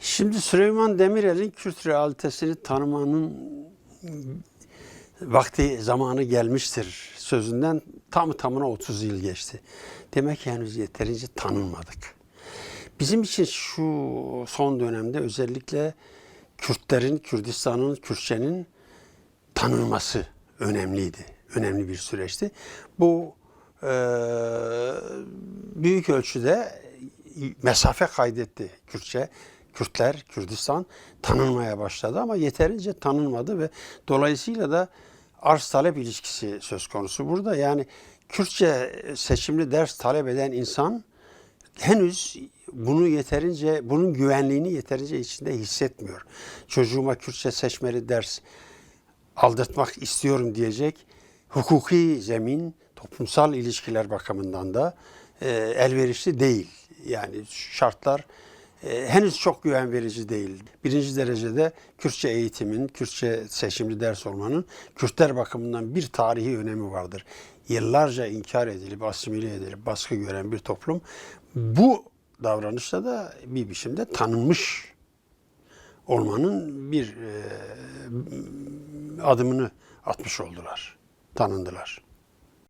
Şimdi Süleyman Demirel'in Kürt realitesini tanımanın vakti zamanı gelmiştir sözünden tam tamına 30 yıl geçti. Demek ki henüz yeterince tanınmadık. Bizim için şu son dönemde özellikle Kürtlerin, Kürdistan'ın, Kürtçenin tanınması önemliydi. Önemli bir süreçti. Bu e, büyük ölçüde mesafe kaydetti Kürtçe. Kürtler, Kürdistan tanınmaya başladı ama yeterince tanınmadı ve dolayısıyla da arz talep ilişkisi söz konusu burada. Yani Kürtçe seçimli ders talep eden insan henüz bunu yeterince, bunun güvenliğini yeterince içinde hissetmiyor. Çocuğuma Kürtçe seçmeli ders aldırtmak istiyorum diyecek hukuki zemin, toplumsal ilişkiler bakımından da e, elverişli değil. Yani şartlar e, henüz çok güven verici değil. Birinci derecede Kürtçe eğitimin, Kürtçe seçimli ders olmanın Kürtler bakımından bir tarihi önemi vardır. Yıllarca inkar edilip, asimile edilip, baskı gören bir toplum bu davranışla da bir biçimde tanınmış olmanın bir e, adımını atmış oldular, tanındılar.